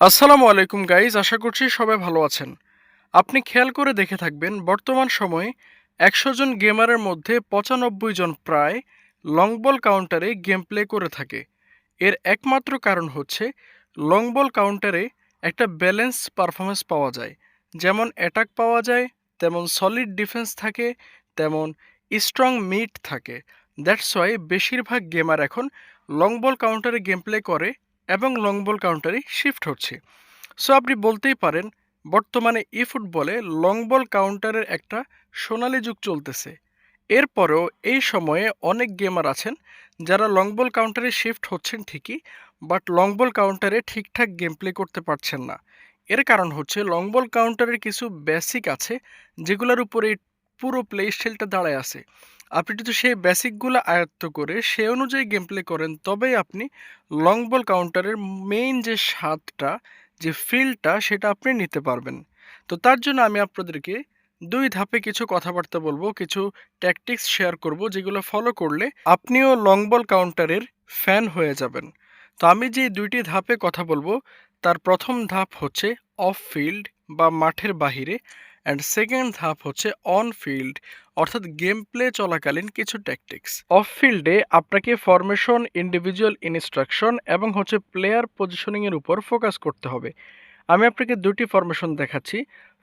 আসসালামু আলাইকুম গাইজ আশা করছি সবাই ভালো আছেন। আপনি খেয়াল করে দেখে থাকবেন, বর্তমান সময়ে একশো জন গেমারের মধ্যে পঁচানব্বই জন প্রায় লং বল কাউন্টারে গেম প্লে করে থাকে। এর একমাত্র কারণ হচ্ছে লং বল কাউন্টারে একটা ব্যালেন্স পারফরমেন্স পাওয়া যায়। যেমন অ্যাটাক পাওয়া যায়, তেমন সলিড ডিফেন্স থাকে, তেমন স্ট্রং মিট থাকে। দ্যাটস ওয়াই বেশিরভাগ গেমার এখন লং বল কাউন্টারে গেম প্লে করে। এবং লং বল কাউন্টারে শিফট হচ্ছে। সো আপনি বলতেই পারেন, বর্তমানে ই ফুটবলে লং বল কাউন্টারের একটা সোনালি যুগ চলতেছে। এরপরেও এই সময়ে অনেক গেমার আছেন যারা লং বল কাউন্টারে শিফট হচ্ছেন ঠিকই বাট লং বল কাউন্টারে ঠিকঠাক গেম প্লে করতে পারছেন না। এর কারণ হচ্ছে লং বল কাউন্টারের কিছু বেসিক আছে যেগুলোর উপরে পুরো প্লে স্টাইলটা দাঁড়ায় আছে। আপনি যদি সেই বেসিকগুলো আয়ত্ত করে সে অনুযায়ী গেম প্লে করেন, তবেই আপনি লং বল কাউন্টারের মেইন যে স্বাদটা, যে ফিলটা সেটা আপনি নিতে পারবেন। তো তার জন্য আমি আপনাদেরকে দুই ধাপে কিছু কথাবার্তা বলব, কিছু ট্যাকটিক্স শেয়ার করব, যেগুলো ফলো করলে আপনিও লং বল কাউন্টারের ফ্যান হয়ে যাবেন। তো আমি যে দুইটি ধাপে কথা বলব, তার প্রথম ধাপ হচ্ছে অফ ফিল্ড বা মাঠের বাহিরে অ্যান্ড সেকেন্ড ধাপ হচ্ছে অন ফিল্ড অর্থাৎ গেম প্লে চলাকালীন কিছু ট্যাকটিক্স অফ ফিল্ডে আপনাকে ফরমেশন ইন্ডিভিজুয়াল ইনস্ট্রাকশন এবং হচ্ছে প্লেয়ার পজিশনিংয়ের উপর ফোকাস করতে হবে। আমি আপনাকে দুটি ফরমেশন দেখাচ্ছি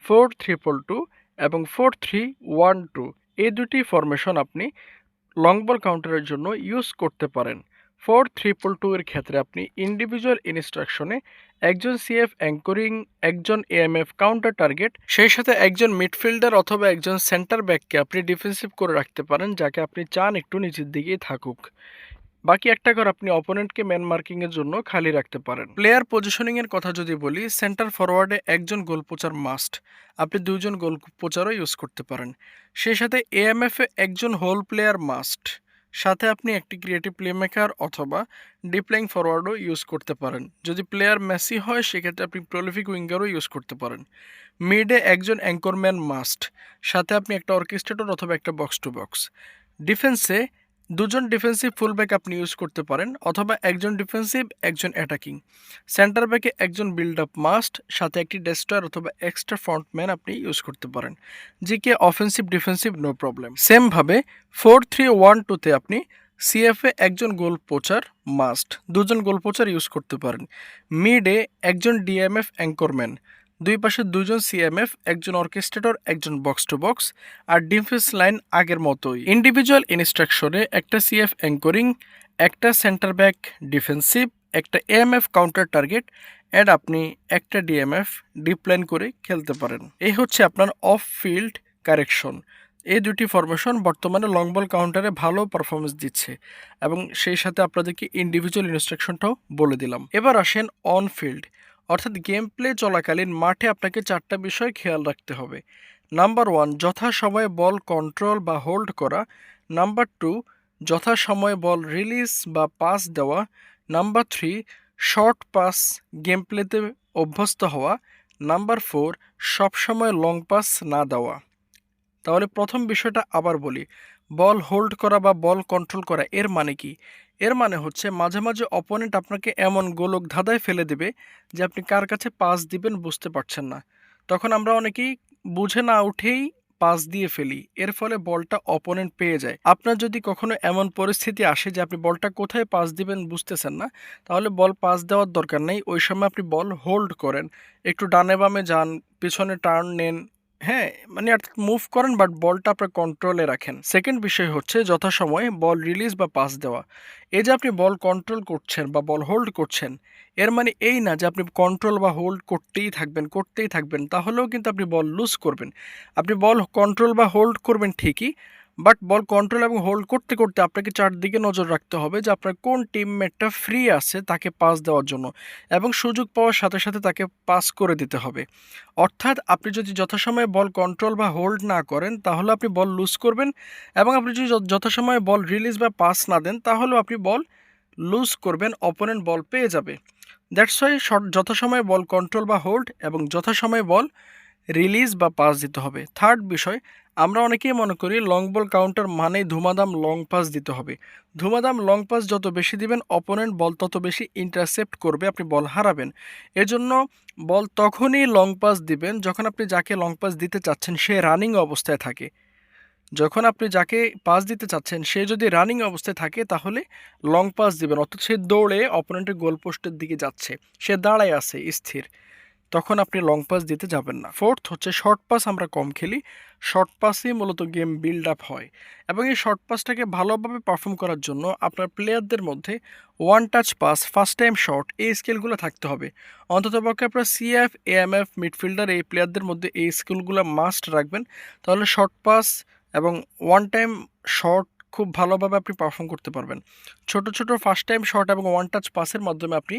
ফোর ট্রিপল টু এবং ফোর থ্রি ওয়ান টু এই দুটি ফরমেশন আপনি লং বল কাউন্টারের জন্য ইউজ করতে পারেন। ফোর ট্রিপল টু এর ক্ষেত্রে আপনি ইন্ডিভিজুয়াল ইনস্ট্রাকশনে একজন সিএফ অ্যাঙ্করিং একজন A M F counter target সেই সাথে একজন মিডফিল্ডার অথবা একজন সেন্টার ব্যাককে আপনি ডিফেন্সিভ করে রাখতে পারেন, যাকে আপনি চান একটু নিচের দিকেই থাকুক। বাকি একটা ঘর আপনি অপোনেন্টকে ম্যান মার্কিংয়ের জন্য খালি রাখতে পারেন। প্লেয়ার পজিশনিংয়ের কথা যদি বলি সেন্টার ফরওয়ার্ডে একজন গোল পোচার মাস্ট আপনি দুজন গোল পোচারও ইউজ করতে পারেন। সেই সাথে এএমএফে একজন হোল প্লেয়ার মাস্ট সাথে আপনি একটি ক্রিয়েটিভ প্লেমেকার অথবা ডিপ্লেইং ফরওয়ার্ডও ইউজ করতে পারেন। যদি প্লেয়ার মেসি হয়, সেক্ষেত্রে আপনি প্রলিফিক উইঙ্গারও ইউজ করতে পারেন। মিডে একজন অ্যাঙ্করম্যান মাস্ট সাথে আপনি একটা অর্কেস্ট্রেটর অথবা একটা বক্স টু বক্স ডিফেন্সে দুজন ডিফেন্সিভ ফুলব্যাক আপনি ইউজ করতে পারেন, অথবা একজন ডিফেন্সিভ একজন অ্যাটাকিং সেন্টার ব্যাকে একজন বিল্ড আপ মাস্ট সাথে একটি ডেস্টার অথবা এক্সট্রা ফ্রন্টম্যান আপনি ইউজ করতে পারেন GK offensive defensive no problem সেমভাবে ফোর থ্রি ওয়ান টুতে আপনি সিএফএ একজন গোল পোচার মাস্ট দুজন গোল পোচার ইউজ করতে পারেন। মিডে একজন ডিএমএফ অ্যাঙ্করম্যান দুই পাশে দুজন সিএমএফ একজন অর্কেস্ট্রেটর, একজন বক্স টু বক্স, আর ডিফেন্স লাইন আগের মতোই। ইন্ডিভিজুয়াল ইনস্ট্রাকশনে একটা সিএফ অ্যাঙ্করিং একটা সেন্টার ব্যাক ডিফেন্সিভ একটা A M F counter target and আপনি একটা ডিএমএফ ডিপ্ল্যান করে খেলতে পারেন। এই হচ্ছে আপনার অফ ফিল্ড কারেকশন এই দুটি ফরমেশন বর্তমানে লং বল কাউন্টারে ভালো পারফরমেন্স দিচ্ছে, এবং সেই সাথে আপনাদেরকে ইন্ডিভিজুয়াল ইনস্ট্রাকশনটাও বলে দিলাম। এবার আসেন অন ফিল্ড অর্থাৎ গেম প্লে চলাকালীন মাঠে আপনাকে চারটা বিষয় খেয়াল রাখতে হবে। নাম্বার ওয়ান যথাসময়ে বল কন্ট্রোল বা হোল্ড করা। নাম্বার টু যথাসময়ে বল রিলিজ বা পাস দেওয়া। Number three short pass game প্লেতে অভ্যস্ত হওয়া। নাম্বার ফোর সবসময় লং পাস না দেওয়া। তাহলে প্রথম বিষয়টা আবার বলি। বল হোল্ড করা বা বল কন্ট্রোল করা এর মানে কি? এর মানে হচ্ছে মাঝে মাঝে অপোনেন্ট আপনাকে এমন গোলক ধাঁধায় ফেলে দেবে যে আপনি কার কাছে পাস দিবেন বুঝতে পারছেন না। তখন আমরা অনেকেই বুঝে না উঠেই পাস দিয়ে ফেলি। এর ফলে বলটা অপোনেন্ট পেয়ে যায়। আপনার যদি কখনো এমন পরিস্থিতি আসে যে আপনি বলটা কোথায় পাস দিবেন বুঝতেছেন না, তাহলে বল পাস দেওয়ার দরকার নেই। ওই সময় আপনি বল হোল্ড করেন। একটু ডানে বামে যান, পিছনে টার্ন নেন হ্যাঁ মানে মুভ করেন বাট বলটা আপনার কন্ট্রোলে রাখেন। সেকেন্ড বিষয় হচ্ছে যথাসময়ে বল রিলিজ বা পাস দেওয়া। এই যে আপনি বল কন্ট্রোল করছেন বা বল হোল্ড করছেন, এর মানে এই না যে আপনি কন্ট্রোল বা হোল্ড করতেই থাকবেন করতেই থাকবেন, তাহলেও কিন্তু আপনি বল লুজ করবেন। আপনি বল কন্ট্রোল বা হোল্ড করবেন ঠিকই বাট বল কন্ট্রোল এবং হোল্ড করতে করতে আপনাকে চারদিকে নজর রাখতে হবে যে আপনার কোন টিমমেটটা ফ্রি আছে তাকে পাস দেওয়ার জন্য এবং সুযোগ পাওয়ার সাথে সাথে তাকে পাস করে দিতে হবে। অর্থাৎ আপনি যদি যথাসময়ে বল কন্ট্রোল বা হোল্ড না করেন, তাহলে আপনি বল লুজ করবেন এবং আপনি যদি যথাসময়ে বল রিলিজ বা পাস না দেন, তাহলেও আপনি বল লুজ করবেন অপোনেন্ট বল পেয়ে যাবে। দ্যাটস ওয়াই যথাসময়ে বল কন্ট্রোল বা হোল্ড এবং যথাসময়ে বল রিলিজ বা পাস দিতে হবে। থার্ড বিষয়, আমরা অনেকেই মনে করি লং বল কাউন্টার মানে ধুমাদাম লং পাস দিতে হবে। ধুমাদাম লং পাস যত বেশি দিবেন অপোনেন্ট বল তত বেশি ইন্টারসেপ্ট করবে, আপনি বল হারাবেন। এজন্য বল তখনই লং পাস দিবেন যখন আপনি যাকে লং পাস দিতে চাচ্ছেন, সে রানিং অবস্থায় থাকে। যখন আপনি যাকে পাস দিতে চাচ্ছেন, সে যদি রানিং অবস্থায় থাকে, তাহলে লং পাস দিবেন। অর্থাৎ সে দৌড়ে অপোনেন্টের গোল পোস্টের দিকে যাচ্ছে। সে দাঁড়ায় আছে, স্থির। তখন আপনি লং পাস দিতে যাবেন না। ফোর্থ হচ্ছে শর্ট পাস আমরা কম খেলি। শর্ট পাসই মূলত গেম বিল্ড আপ হয়। এবং এই শর্ট পাসটাকে ভালোভাবে পারফর্ম করার জন্য আপনার প্লেয়ারদের মধ্যে one touch pass first time shot এই স্কিলগুলো থাকতে হবে। অন্ততপক্ষে আপনার সিএফ এএমএফ মিডফিল্ডার এই প্লেয়ারদের মধ্যে এই স্কিলগুলো মাস্ট রাখবেন। তাহলে শর্ট পাস এবং ওয়ান টাইম শট খুব ভালোভাবে আপনি পারফর্ম করতে পারবেন। ছোট ছোট ফার্স্ট টাইম শট এবং ওয়ান টাচ পাসের মাধ্যমে আপনি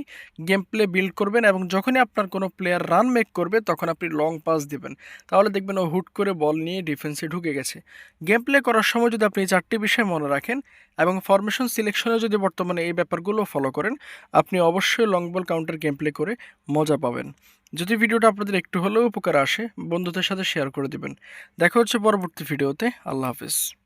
গেম প্লে বিল্ড করবেন এবং যখনই আপনার কোনো প্লেয়ার রান মেক করবে, তখন আপনি লং পাস দিবেন। তাহলে দেখবেন ও হুট করে বল নিয়ে ডিফেন্সে ঢুকে গেছে। গেম প্লে করার সময় যদি আপনি চারটি বিষয় মনে রাখেন এবং ফরমেশন সিলেকশনে যদি বর্তমানে এই ব্যাপারগুলো ফলো করেন, আপনি অবশ্যই long ball counter game play করে মজা পাবেন। যদি ভিডিওটা আপনাদের একটু হলেও উপকার আসে, বন্ধুদের সাথে শেয়ার করে দিবেন। দেখা হচ্ছে পরবর্তী ভিডিওতে। আল্লাহ হাফিজ।